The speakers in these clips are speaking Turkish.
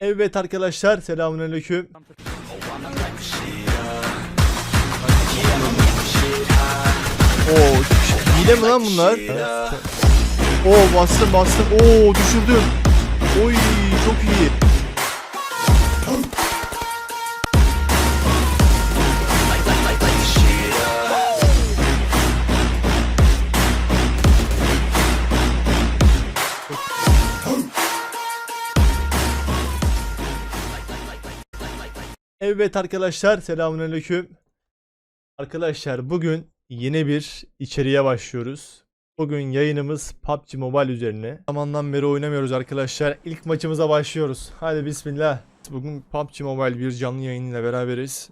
Evet arkadaşlar selamünaleyküm. Oo hile mi lan bunlar? Oo bastım bastım. Oo düşürdüm. Oy çok iyi. Evet arkadaşlar selamünaleyküm. Arkadaşlar bugün yeni bir içeriye başlıyoruz. Bugün yayınımız PUBG Mobile üzerine. Zamandan beri oynamıyoruz arkadaşlar. İlk maçımıza başlıyoruz. Hadi bismillah. Bugün PUBG Mobile bir canlı yayınıyla beraberiz.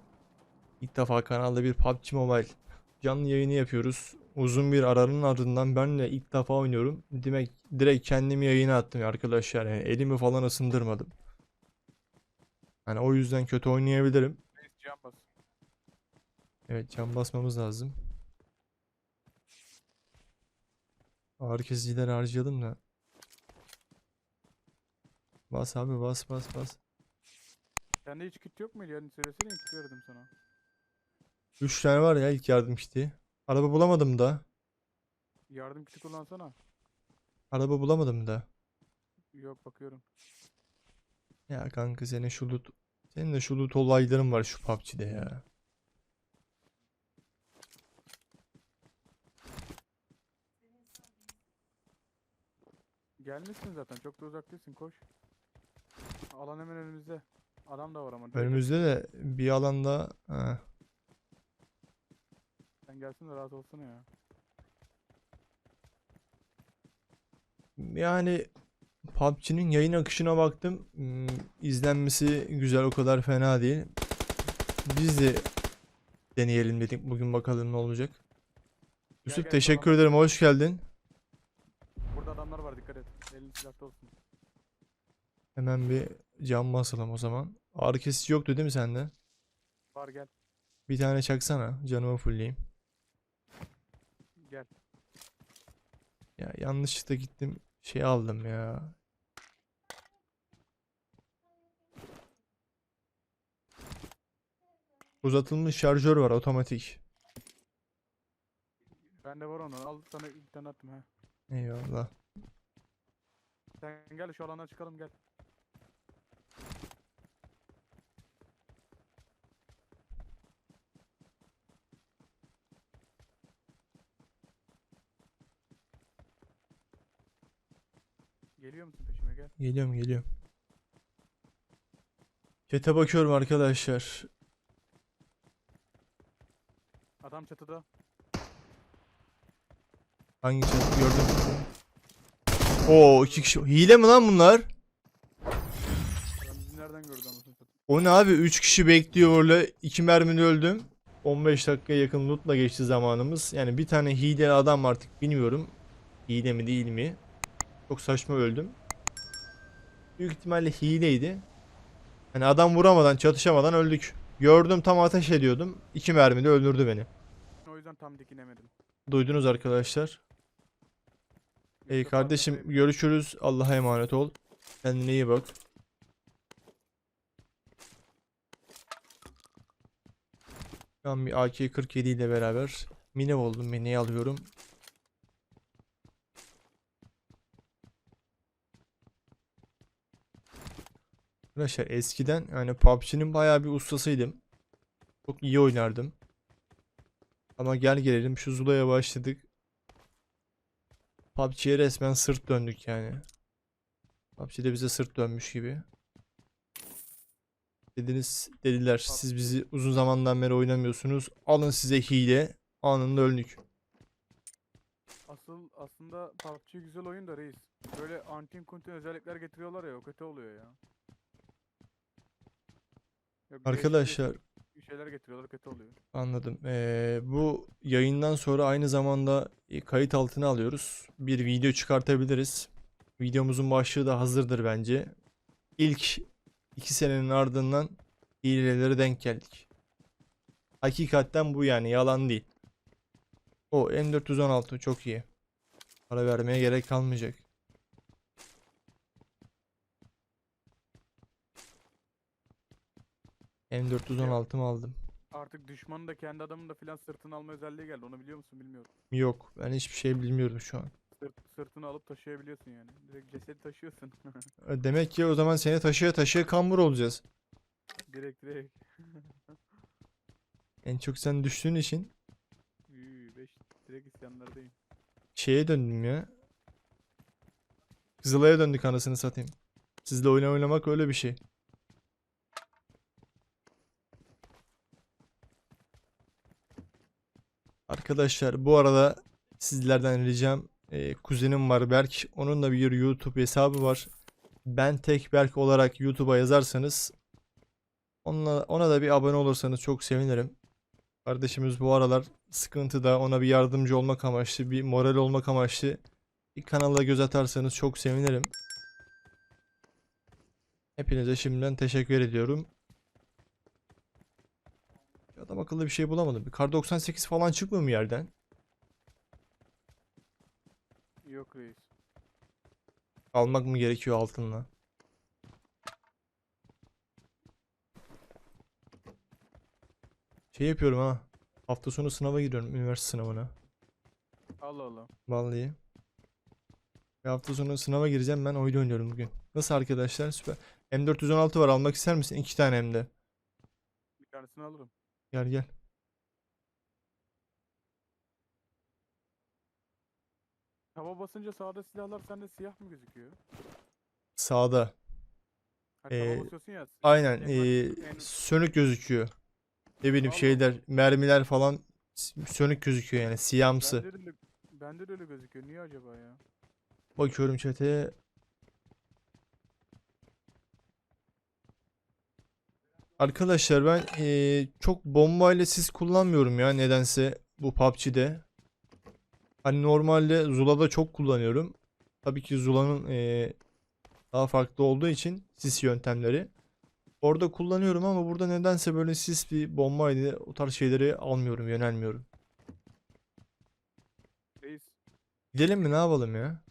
İlk defa kanalda bir PUBG Mobile canlı yayını yapıyoruz. Uzun bir aranın ardından ben de ilk defa oynuyorum. Demek direkt kendimi yayına attım arkadaşlar. Yani elimi falan ısındırmadım. Yani o yüzden kötü oynayabilirim. Can. Evet can basmamız lazım. Ağır kesicileri harcayalım da. Bas abi bas bas bas. Sende hiç kit yok muydu? Yani söylesene kit verdim sana. 3 tane var ya ilk yardım kiti. Araba bulamadım da. Yardım kiti kullansana. Araba bulamadım da. Yok bakıyorum. Ya kanka senin şu loot. Senin de şu loot olayların var şu PUBG'de ya. Gelmişsin zaten çok da uzak değilsin koş. Alan hemen önümüzde. Adam da var ama. Önümüzde de bir alanda ha, Sen gelsin de rahat olsana ya. Yani PUBG'nin yayın akışına baktım. Hmm, izlenmesi güzel o kadar fena değil. Biz de deneyelim dedik. Bugün bakalım ne olacak. Yusuf gel, teşekkür tamam. ederim. Hoş geldin. Burada adamlar var dikkat et. Elin silahta olsun. Hemen bir cam basalım o zaman. Ağrı kesici yoktu değil mi sende? Var gel. Bir tane çaksana. Canımı fullleyeyim. Gel. Ya yanlışlıkla gittim. Şey aldım ya. Uzatılmış şarjör var otomatik. Bende var onu. Al sana ilk tane attım ha. Eyvallah. Sen gel şu alana çıkalım gel. Geliyor musun peşime gel. Geliyorum geliyorum. Chat'e bakıyorum arkadaşlar. Adam çatıda. Hangi chat gördüm. Oo iki kişi. Hile mi lan bunlar? Bizi nereden gördü anasını satayım. O ne abi? 3 kişi bekliyor böyle. 2 mermide öldüm. 15 dakikaya yakın lootla geçti zamanımız. Yani bir tane hile adam artık bilmiyorum. Hile mi değil mi? Çok saçma öldüm. Büyük ihtimalle hileydi. Hani adam vuramadan, çatışamadan öldük. Gördüm tam ateş ediyordum. 2 mermide öldürdü beni. O yüzden tam dikinemedim. Duydunuz arkadaşlar. Ey kardeşim görüşürüz. Allah'a emanet ol. Kendine iyi bak. An bir AK-47 ile beraber mini oldum. Mini'yi alıyorum. Arkadaşlar eskiden yani PUBG'nin bayağı bir ustasıydım. Çok iyi oynardım. Ama gel gelelim şu Zula'ya başladık. PUBG'ye resmen sırt döndük yani. PUBG'de bize sırt dönmüş gibi. Dediniz dediler siz bizi uzun zamandan beri oynamıyorsunuz. Alın size hile. Anında öldük. Asıl aslında PUBG güzel oyun da reis. Böyle antin kuntin özellikler getiriyorlar ya o kötü oluyor ya. Yok, Arkadaşlar değişik şeyler getiriyorlar kötü oluyor. anladım. Ee, bu yayından sonra aynı zamanda e, kayıt altına alıyoruz. Bir video çıkartabiliriz. Videomuzun başlığı da hazırdır bence. İlk iki senenin ardından hilelere denk geldik. Hakikaten bu yani yalan değil. O M416 çok iyi. Para vermeye gerek kalmayacak. M416 mı aldım? Artık düşmanın da kendi adamın da filan sırtını alma özelliği geldi. Onu biliyor musun bilmiyorum. Yok. Ben hiçbir şey bilmiyorum şu an. Sırt, sırtını alıp taşıyabiliyorsun yani. Direkt cesedi taşıyorsun. E, Demek ki o zaman seni taşıya taşıya kambur olacağız. direkt direkt. En çok sen düştüğün için Üü, beş direkt isyanlardayım. şeye döndüm ya. Kızılay'a döndük anasını satayım. Sizle oyun oynamak öyle bir şey. Arkadaşlar bu arada sizlerden ricam e, kuzenim var Berk. Onun da bir YouTube hesabı var. Ben tek Berk olarak YouTube'a yazarsanız onunla, ona da bir abone olursanız çok sevinirim. Kardeşimiz bu aralar sıkıntıda ona bir yardımcı olmak amaçlı, bir moral olmak amaçlı bir kanala göz atarsanız çok sevinirim. Hepinize şimdiden teşekkür ediyorum. Adam akıllı bir şey bulamadım. Bir kar 98 falan çıkmıyor mu yerden? Yok reis. Almak mı gerekiyor altınla? Şey yapıyorum ha. Hafta sonu sınava giriyorum. Üniversite sınavına. Allah Allah. Vallahi. Bir hafta sonu sınava gireceğim ben oyun oynuyorum bugün. Nasıl arkadaşlar? Süper. M416 var almak ister misin? İki tane hem de. Bir tanesini alırım. Gel gel. Taba basınca sağda silahlar sende siyah mı gözüküyor? Sağda. Ha, taba Ee, basıyorsun ya. Aynen. en baş- ee, en- sönük gözüküyor. Ne bileyim şeyler, mermiler falan s- sönük gözüküyor yani siyahımsı. Bende de, öyle, bende de öyle gözüküyor. Niye acaba ya? Bakıyorum chat'e. Arkadaşlar ben eee, çok bombayla sis kullanmıyorum ya nedense bu PUBG'de. Hani normalde Zula'da çok kullanıyorum. Tabii ki Zula'nın eee, daha farklı olduğu için sis yöntemleri. Orada kullanıyorum ama burada nedense böyle sis bir bombaydı o tarz şeyleri almıyorum, yönelmiyorum. Reis, Gidelim mi ne yapalım ya?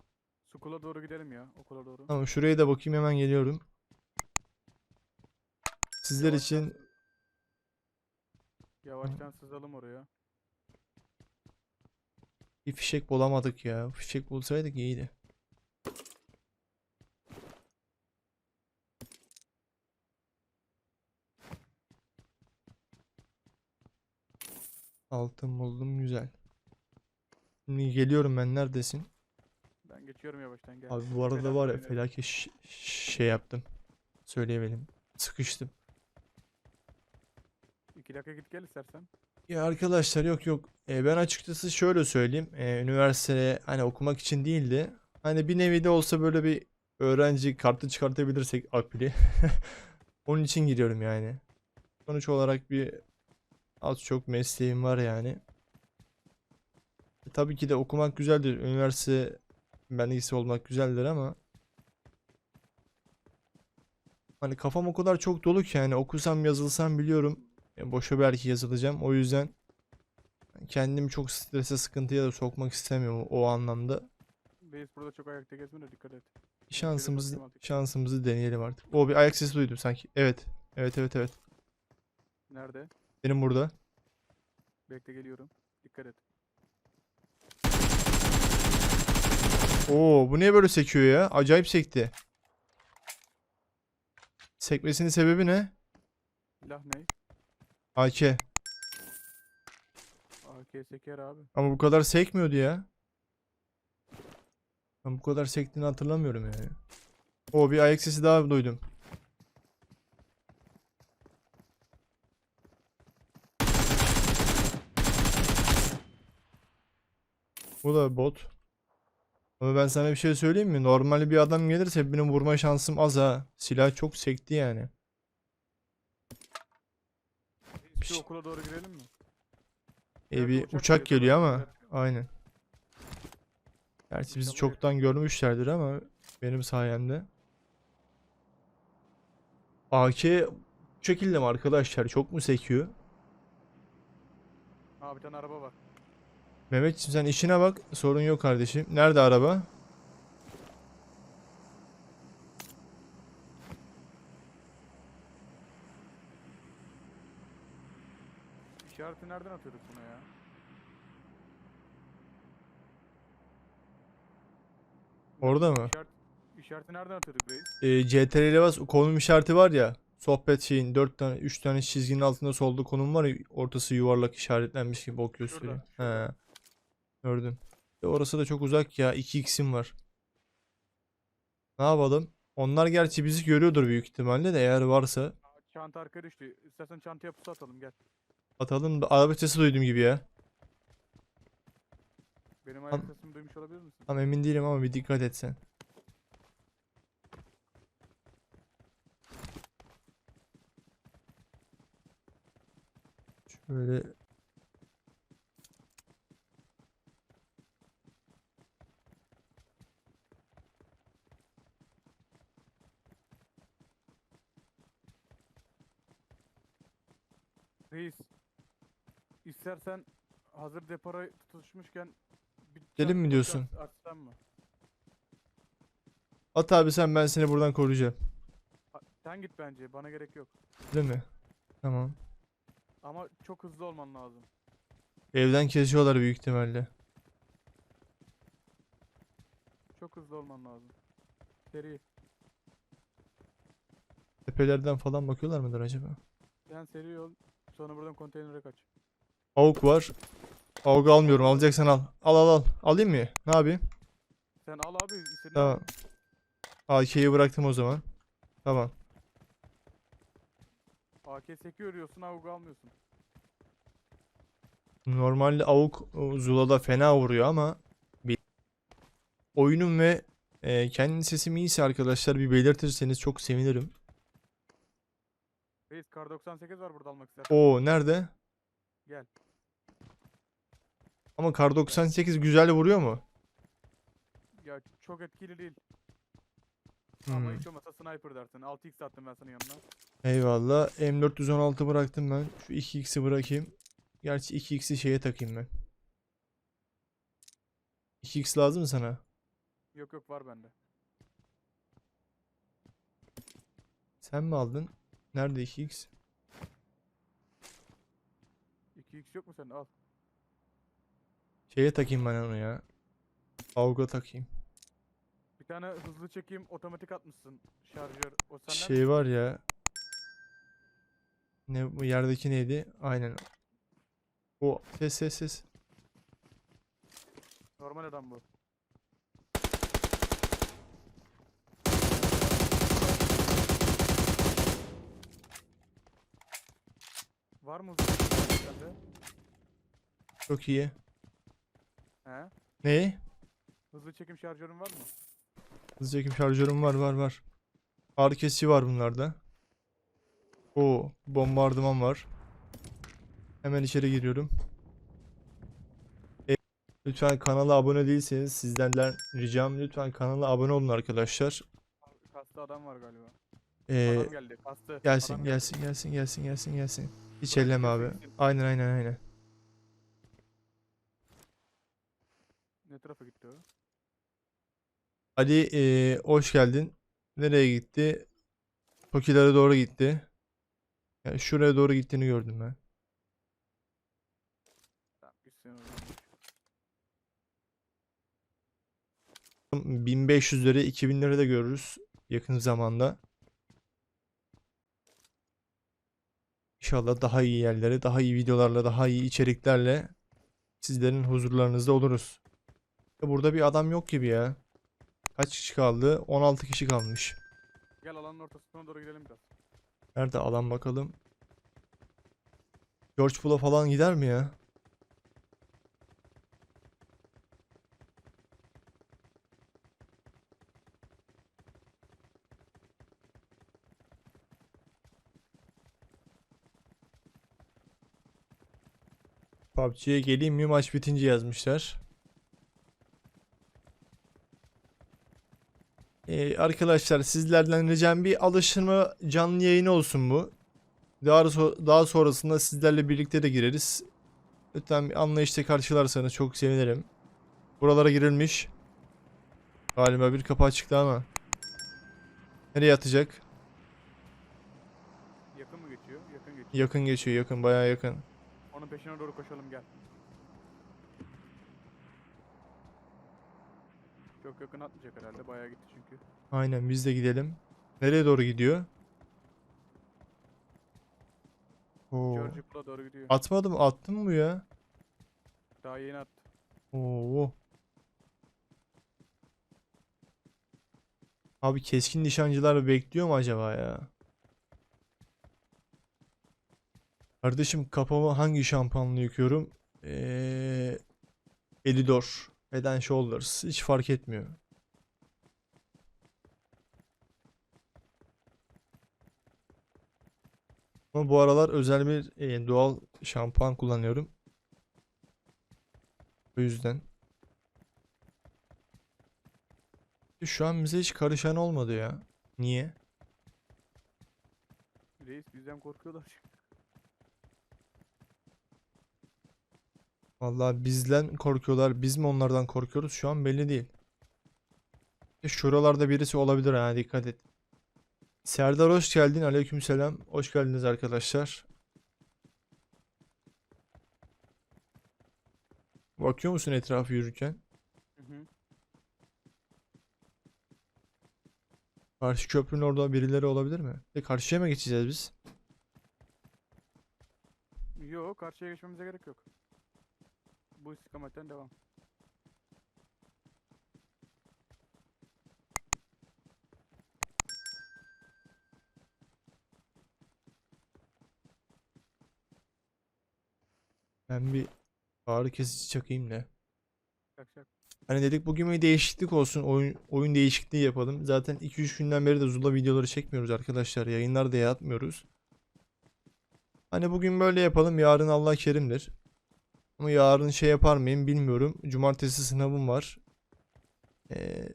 Sukula doğru gidelim ya. Okula doğru. Tamam şuraya da bakayım hemen geliyorum. Sizler Yavaştan- için Yavaştan sızalım oraya. bir fişek bulamadık ya. Fişek bulsaydık iyiydi. Altın buldum güzel. Şimdi geliyorum ben neredesin? Ben geçiyorum yavaştan gel. Abi bu arada var ya felaket ş- şey yaptım. Söyleyemedim. Sıkıştım. İki dakika git gel istersen. Ya arkadaşlar yok yok. E, ben açıkçası şöyle söyleyeyim. E, üniversiteye hani okumak için değildi. Hani bir nevi de olsa böyle bir öğrenci kartı çıkartabilirsek akbili. Onun için giriyorum yani. Sonuç olarak bir az çok mesleğim var yani. E, tabii ki de okumak güzeldir. Üniversite mühendisi olmak güzeldir ama hani kafam o kadar çok dolu ki yani okusam yazılsam biliyorum. E, boşa belki yazılacağım. O yüzden kendimi çok strese sıkıntıya da sokmak istemiyorum o anlamda. Reis burada çok ayakta gezme de dikkat et. Şansımızı şansımızı deneyelim artık. O bir ayak sesi duydum sanki. Evet. Evet evet evet. Nerede? Benim burada. Bekle geliyorum. Dikkat et. Oo bu niye böyle sekiyor ya? Acayip sekti. Sekmesinin sebebi ne? Silah ne? AK. AK seker abi. Ama bu kadar sekmiyordu ya. Ben bu kadar sektiğini hatırlamıyorum yani. O bir ayak sesi daha duydum. Bu da bot. Ama ben sana bir şey söyleyeyim mi? Normal bir adam gelirse benim vurma şansım az ha. Silah çok sekti yani. Reis, Şu Piş. okula doğru girelim mi? E bir uçak geliyor, ama aynen. Gerçi bizi çoktan görmüşlerdir ama benim sayemde. AK bu şekilde mi arkadaşlar? Çok mu sekiyor? Aa bir tane araba var. Mehmetciğim sen işine bak. Sorun yok kardeşim. Nerede araba? Nereden atıyorduk buna ya? Orada mı? İşaret, işareti nereden atıyorduk reis? Ee, CTRL'e bas konum işareti var ya. Sohbet şeyin 4 tane 3 tane çizginin altında solda konum var ya ortası yuvarlak işaretlenmiş gibi ok gösteriyor. He. Gördüm. E orası da çok uzak ya. 2x'im var. Ne yapalım? Onlar gerçi bizi görüyordur büyük ihtimalle de eğer varsa Çanta arkaya düştü. İstersen çantaya pusu atalım gel. Atalım. da- Araba sesi duydum gibi ya. Benim ayak sesimi duymuş olabilir misin? Tam emin değilim ama bir dikkat et sen. Şöyle Reis. İstersen hazır depara tutuşmuşken bir Gidelim mi diyorsun? aç- Açsam mı? at abi sen ben seni buradan koruyacağım. Ha, Sen git bence. Bana gerek yok. Değil mi? Tamam. Ama çok hızlı olman lazım. Evden kesiyorlar büyük ihtimalle. Çok hızlı olman lazım. Seri. Tepelerden falan bakıyorlar mıdır acaba? Sen seri ol. Sonra buradan konteynere kaç. Avuk var. Avuk almıyorum. Alacaksan al. Al al al. Alayım mı? Ne yapayım? Sen al abi. istediğini Tamam. AK'yi bıraktım o zaman. Tamam. AK sekiyor diyorsun avuga almıyorsun. Normalde Avuk o, Zula'da fena vuruyor ama bir oyunum ve e, kendi sesim iyiyse arkadaşlar bir belirtirseniz çok sevinirim. Reis kar 98 var burada almak istersen. Oo nerede? Gel. Ama Kar 98 güzel vuruyor mu? Ya çok etkili değil. Ama Hmm. hiç olmazsa sniper dersin. 6x attım ben sana yanına. Eyvallah. M416 bıraktım ben. Şu 2x'i bırakayım. Gerçi 2x'i şeye takayım ben. 2x lazım mı sana? Yok yok var bende. Sen mi aldın? Nerede 2x? 2x yok mu sende? Al. Şeye takayım ben onu ya. Avga takayım. Bir tane hızlı çekeyim otomatik atmışsın. Şarjör. O senden mi? Şey var ya. Ne bu yerdeki neydi? Aynen. O ses ses ses. Normal adam bu. Var mı hızlı çekim sende? Çok iyi. He? Ne? Hızlı çekim şarjörün var mı? Hızlı çekim şarjörüm var var var. Ağrı kesici var bunlarda. O bombardıman var. Hemen içeri giriyorum. E, lütfen kanala abone değilseniz sizlerden ricam lütfen kanala abone olun arkadaşlar. Kastı adam var galiba. Ee, adam geldi. Kastı. gelsin adam gelsin gelsin gelsin gelsin gelsin. Hiç elleme abi. Aynen aynen aynen. Ne tarafa gitti o? Ali eee, hoş geldin. Nereye gitti? Tokilere doğru gitti. Yani şuraya doğru gittiğini gördüm ben. Tamam gitsin oradan. 1500'leri 2000'leri de görürüz yakın zamanda. İnşallah daha iyi yerlere, daha iyi videolarla, daha iyi içeriklerle sizlerin huzurlarınızda oluruz. Burada bir adam yok gibi ya. Kaç kişi kaldı? 16 kişi kalmış. Gel alanın ortasına doğru gidelim biraz. Nerede alan bakalım. George Bull'a falan gider mi ya? PUBG'ye geleyim mi maç bitince yazmışlar. Ee, arkadaşlar sizlerden ricam bir alıştırma canlı yayını olsun bu. Daha, so- daha sonrasında sizlerle birlikte de gireriz. Lütfen bir anlayışla karşılarsanız çok sevinirim. Buralara girilmiş. Galiba bir kapı çıktı ama. Nereye atacak? Yakın mı geçiyor? Yakın geçiyor. Yakın geçiyor yakın bayağı yakın. Onun peşine doğru koşalım gel. Çok yakın atmayacak herhalde. Bayağı gitti çünkü. Aynen biz de gidelim. Nereye doğru gidiyor? Oo. George doğru gidiyor. Atmadım attım mı ya? Daha yeni attı. Oo. Abi keskin nişancılar bekliyor mu acaba ya? Kardeşim kafama hangi şampuanla yıkıyorum? Ee, Elidor. Head Shoulders. Hiç fark etmiyor. Ama bu aralar özel bir e, doğal şampuan kullanıyorum. O yüzden. Şu an bize hiç karışan olmadı ya. Niye? Reis bizden korkuyorlar. Vallahi bizden korkuyorlar. Biz mi onlardan korkuyoruz? Şu an belli değil. E, Şuralarda birisi olabilir ha dikkat et. Serdar hoş geldin. Aleykümselam. Hoş geldiniz arkadaşlar. Bakıyor musun etrafı yürürken? Hı hı. Karşı köprünün orada birileri olabilir mi? E karşıya mı geçeceğiz biz? Yok karşıya geçmemize gerek yok. Bu istikametten devam. Ben bir ağrı kesici çakayım da. Çak çak. Hani dedik bugün bir değişiklik olsun. Oyun, oyun değişikliği yapalım. Zaten 2-3 günden beri de Zula videoları çekmiyoruz arkadaşlar. Yayınlar da yapmıyoruz. Hani bugün böyle yapalım. Yarın Allah kerimdir. Ama yarın şey yapar mıyım bilmiyorum. Cumartesi sınavım var. Ee,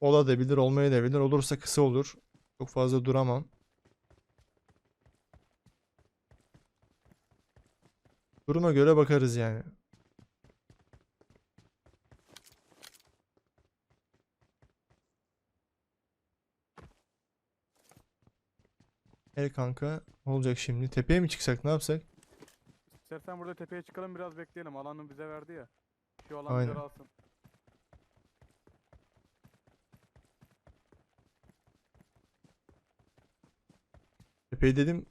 olabilir, olmayabilir. Olursa kısa olur. Çok fazla duramam. Duruma göre bakarız yani. El kanka. Ne olacak şimdi? Tepeye mi çıksak? Ne yapsak? İstersen burada tepeye çıkalım biraz bekleyelim. Alanı bize verdi ya. Şu alan Aynen. alsın. Tepeyi dedim.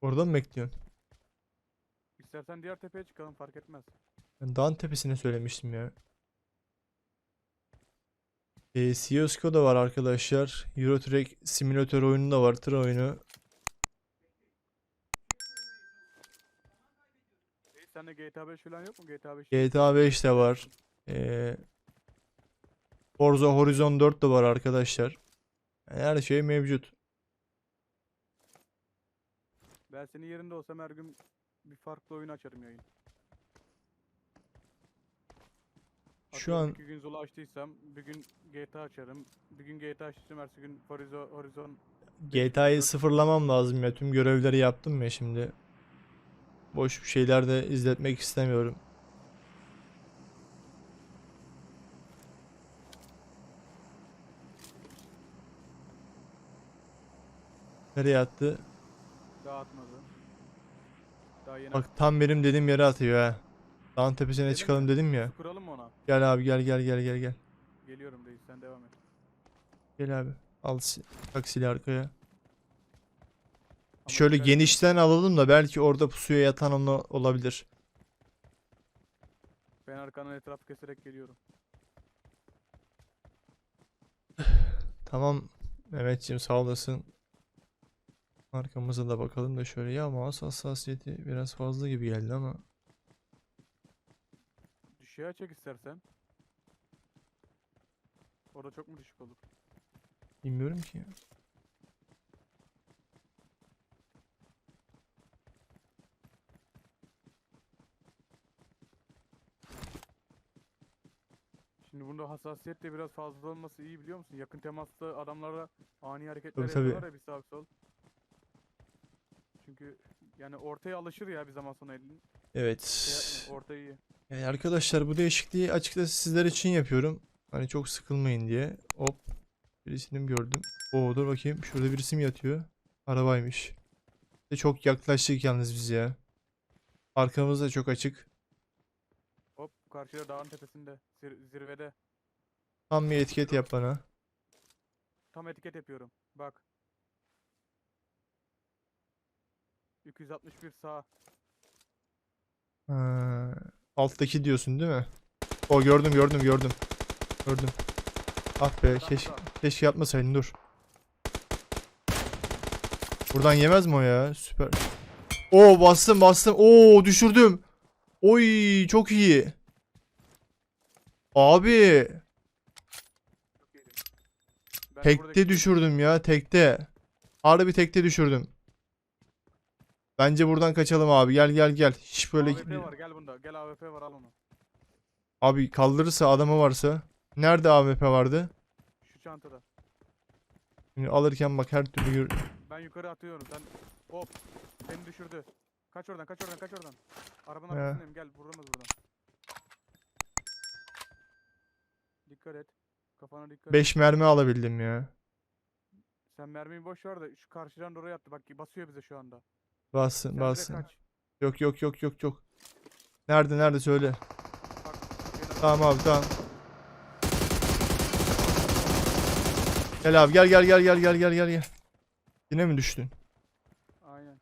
Orada mı bekliyorsun? İstersen diğer tepeye çıkalım fark etmez. Ben dağın tepesine söylemiştim ya. E, CSGO da var arkadaşlar. Euro Truck Simulator oyunu da var. Tır oyunu. Sende GTA 5 falan yok mu? GTA 5. GTA 5 de var. E, Forza Horizon 4 de var arkadaşlar. Yani her şey mevcut. Ben senin yerinde olsam her gün bir farklı oyun açarım yayın. Şu Atıyorum an iki gün Zula açtıysam bir gün GTA açarım. Bir gün GTA açtıysam ertesi gün Horizon, Horizon GTA'yı sıfırlamam lazım ya. Tüm görevleri yaptım ya şimdi. Boş bir şeyler de izletmek istemiyorum. Nereye attı? dağıtmadı. Daha yeni Bak tam benim dediğim yere atıyor ha. Dağın tepesine Dedim çıkalım ya. dedim ya. kuralım mı ona? Gel abi gel gel gel gel gel. Geliyorum reis sen devam et. Gel abi. Al si- arkaya. Ama Şöyle edin. genişten alalım da belki orada pusuya yatan onu olabilir. Ben arkanın etrafı keserek geliyorum. Tamam Mehmetciğim sağ olasın. Arkamıza da bakalım da şöyle. Ya mouse hassasiyeti biraz fazla gibi geldi ama. Düşüğe çek istersen. Orada çok mu düşük olur? Bilmiyorum ki. Şimdi bunda hassasiyet de biraz fazla olması iyi biliyor musun? Yakın temasta adamlara ani hareketler Tabii, tabii. yapıyorlar ya bir sağ bir sol. Çünkü yani ortaya alışır ya bir zaman sonra elin. Evet. Şey ortayı iyi. Yani arkadaşlar bu değişikliği açıkçası sizler için yapıyorum. Hani çok sıkılmayın diye. Hop. Birisini mi gördüm? Oo dur bakayım. Şurada birisi mi yatıyor? Arabaymış. De çok yaklaştık yalnız biz ya. Arkamız da çok açık. Hop karşıda dağın tepesinde. zir- zirvede. Tam bir etiket yap bana. Tam etiket yapıyorum. Bak. 261 sağ. Ha, alttaki diyorsun değil mi? O gördüm gördüm gördüm. Gördüm. Ah be keşke, keşke yapmasaydın dur. Buradan yemez mi o ya? Süper. Oo bastım bastım. Oo düşürdüm. Oy çok iyi. Abi tekte düşürdüm ya tekte. Harbi tekte düşürdüm. Bence buradan kaçalım abi. Gel gel gel. Hiç böyle AWP var gel bunda. Gel AWP var al onu. Abi kaldırırsa adamı varsa. Nerede AWP vardı? Şu çantada. Şimdi alırken bak her türlü gör- Ben yukarı atıyorum. Sen hop. Beni düşürdü. Kaç oradan kaç oradan kaç oradan. Arabanın He. arkasındayım gel vuramaz buradan. Dikkat et. Kafana dikkat et. 5 mermi alabildim ya. Sen mermiyi boş ver de şu karşıdan da oraya attı. Bak basıyor bize şu anda. Bassın Sen bassın. kaç. Yok yok yok yok yok. Nerede nerede söyle. Bak. Tamam abi tamam. Gel abi gel gel gel gel gel gel gel gel. Yine mi düştün? Aynen.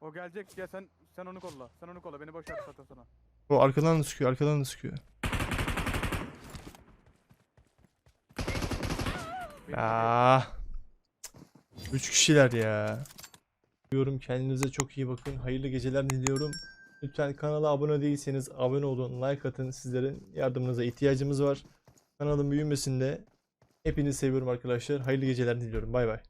O gelecek ya sen sen onu kolla. Sen onu kolla. Beni boş ver sata sana. O arkadan da sıkıyor arkadan da sıkıyor. Beni Ah. 3 kişiler ya. Diyorum kendinize çok iyi bakın. Hayırlı geceler diliyorum. Lütfen kanala abone değilseniz abone olun, like atın. Sizlerin yardımınıza ihtiyacımız var. Kanalın büyümesinde hepinizi seviyorum arkadaşlar. Hayırlı geceler diliyorum. Bay bay.